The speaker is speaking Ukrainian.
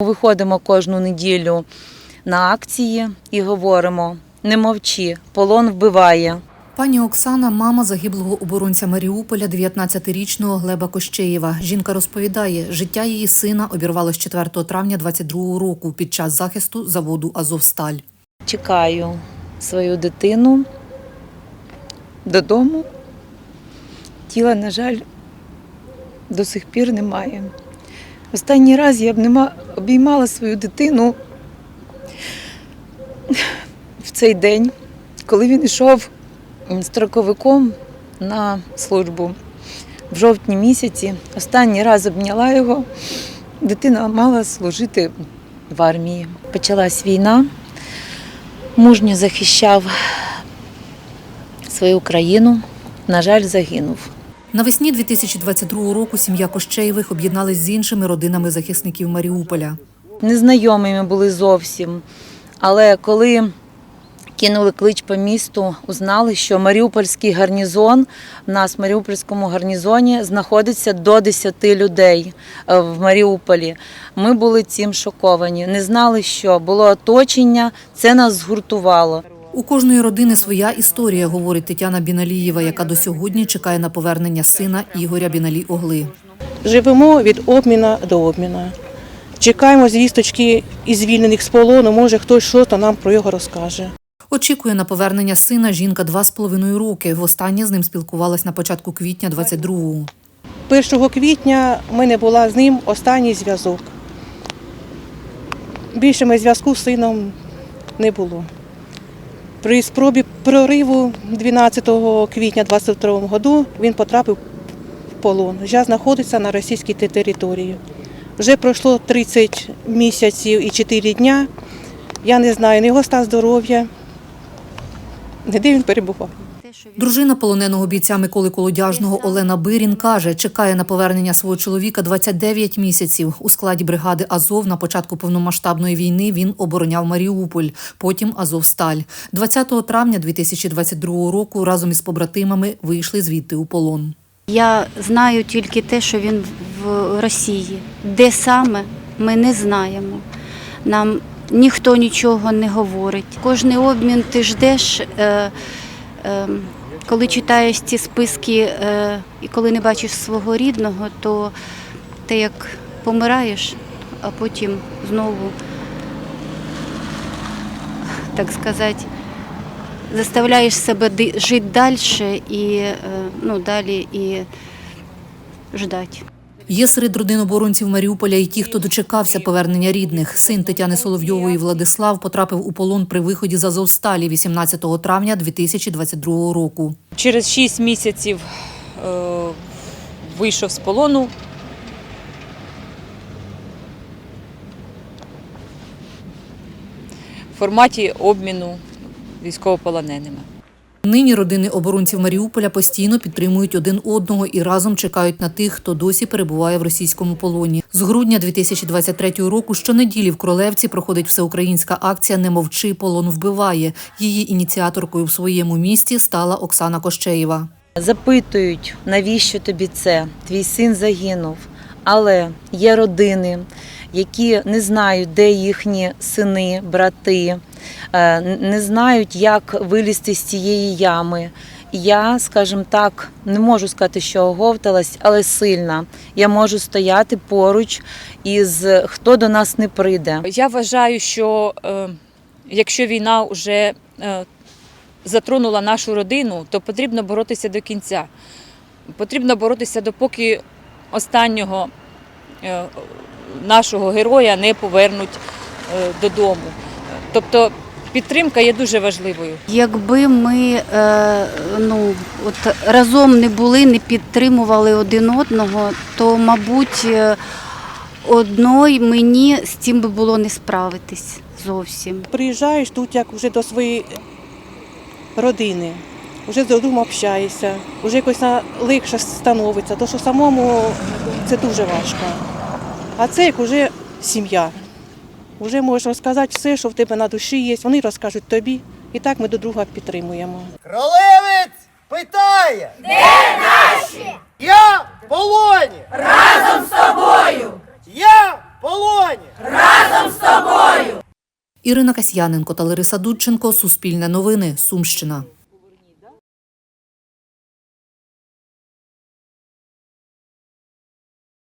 Виходимо кожну неділю на акції і говоримо: не мовчи, полон вбиває. Пані Оксана, мама загиблого оборонця Маріуполя, 19-річного Глеба Кощеєва. Жінка розповідає, життя її сина обірвалось 4 травня 22 року під час захисту заводу Азовсталь. Чекаю свою дитину додому. Тіла, на жаль, до сих пір немає. Останній раз я б нема обіймала свою дитину в цей день, коли він йшов строковиком на службу в жовтні місяці. Останній раз обняла його. Дитина мала служити в армії. Почалась війна. Мужньо захищав свою країну. На жаль, загинув. Навесні 2022 року сім'я Кощеєвих об'єдналась з іншими родинами захисників Маріуполя. Незнайомі ми були зовсім. Але коли кинули клич по місту, узнали, що Маріупольський гарнізон, в нас в Маріупольському гарнізоні знаходиться до 10 людей е, в Маріуполі. Ми були цим шоковані. Не знали, що було оточення, це нас згуртувало. У кожної родини своя історія, говорить Тетяна Біналієва, яка до сьогодні чекає на повернення сина Ігоря Біналі Огли. Живемо від обміна до обміна. Чекаємо звісточки із звільнених з полону, може хтось щось нам про його розкаже. Очікує на повернення сина жінка два з половиною роки. Востаннє з ним спілкувалась на початку квітня 22-го. 1 квітня в мене була з ним останній зв'язок. Більше ми зв'язку з сином не було. При спробі прориву 12 квітня 22 року він потрапив в полон. Зараз знаходиться на російській території. Вже пройшло 30 місяців і 4 дня. Я не знаю ні його стан здоров'я, ні де він перебував. Дружина полоненого бійця Миколи Колодяжного Олена Бирін каже, чекає на повернення свого чоловіка 29 місяців. У складі бригади Азов на початку повномасштабної війни він обороняв Маріуполь, потім Азовсталь. 20 травня 2022 року разом із побратимами вийшли звідти у полон. Я знаю тільки те, що він в Росії. Де саме, ми не знаємо. Нам ніхто нічого не говорить. Кожний обмін ти ждеш, е, коли читаєш ці списки е, і коли не бачиш свого рідного, то ти як помираєш, а потім знову, так сказати, заставляєш себе жити далі і е, ну, далі і ждати. Є серед родин оборонців Маріуполя і ті, хто дочекався повернення рідних. Син Тетяни Соловйової Владислав потрапив у полон при виході з Азовсталі 18 травня 2022 року. Через 6 місяців е, вийшов з полону. В форматі обміну військовополоненими. Нині родини оборонців Маріуполя постійно підтримують один одного і разом чекають на тих, хто досі перебуває в російському полоні. З грудня 2023 року щонеділі в Кролевці проходить всеукраїнська акція Не мовчи, полон вбиває. Її ініціаторкою в своєму місті стала Оксана Кощеєва. Запитують, навіщо тобі це? Твій син загинув. Але є родини, які не знають, де їхні сини, брати, не знають, як вилізти з цієї ями. Я, скажімо так, не можу сказати, що оговталась, але сильна. Я можу стояти поруч із хто до нас не прийде. Я вважаю, що е, якщо війна вже е, затронула нашу родину, то потрібно боротися до кінця. Потрібно боротися допоки останнього е, нашого героя не повернуть е, додому. Тобто підтримка є дуже важливою. Якби ми е, ну, от разом не були, не підтримували один одного, то, мабуть, е, одної мені з цим би було не справитись зовсім. Приїжджаєш тут як вже до своєї родини, вже з додому общаєшся, вже якось легше становиться, то що самому це дуже важко. А це як вже сім'я. Вже можеш розказати все, що в тебе на душі є, вони розкажуть тобі. І так ми до друга підтримуємо. Кролевець питає. Де наші? Я в полоні. Разом з тобою. Я в полоні. Разом з тобою. Ірина Касьяненко та Лариса Дудченко. Суспільне новини. Сумщина.